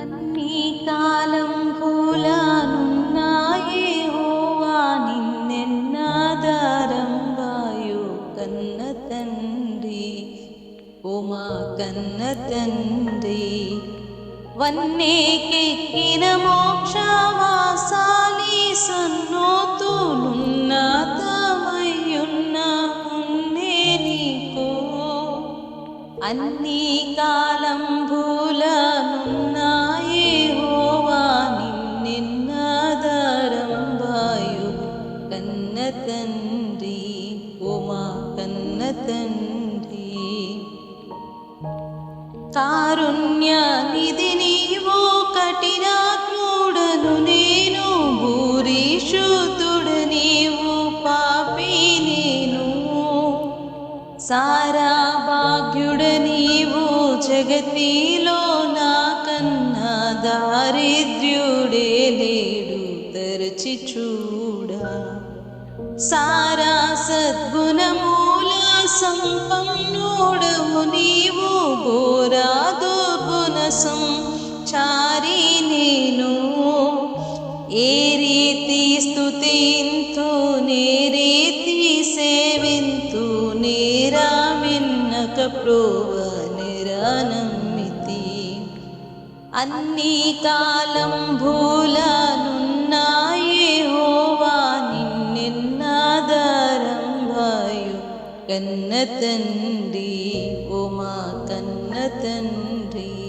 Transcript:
అన్ని కాలం పూలానున్నాయే హోవా నిన్నెన్నాదారం వాయు కన్న తండ్రి. ఉమా కన్న తండ్రి వన్నేకెక్కిన అన్ని కాలం భూలనున్నాయే హోవా నిన్నెన్నాదరం వాయు కన్న తండ్రి ఉమా కన్న తండ్రి కారుణ్య నిధి నీవో కఠినాత్ముడను నేను భూరిషుతుడు సారా భాగ్యుడ నీవు జగతిలో నా కన్నా దారిద్ర్యుడే లేడు తెరచి చూడ. సారా సద్గుణమూల సంపన్నుడవు నీవు ఘోరాదు గుణ సంచారి నేను. ఏ మిన్నక ప్రోవ అన్ని కాలం భూలనున్నాయే హోవా నిన్నెన్నాదారం వాయు కన్న తండ్రి ఉమా కన్న తండ్రి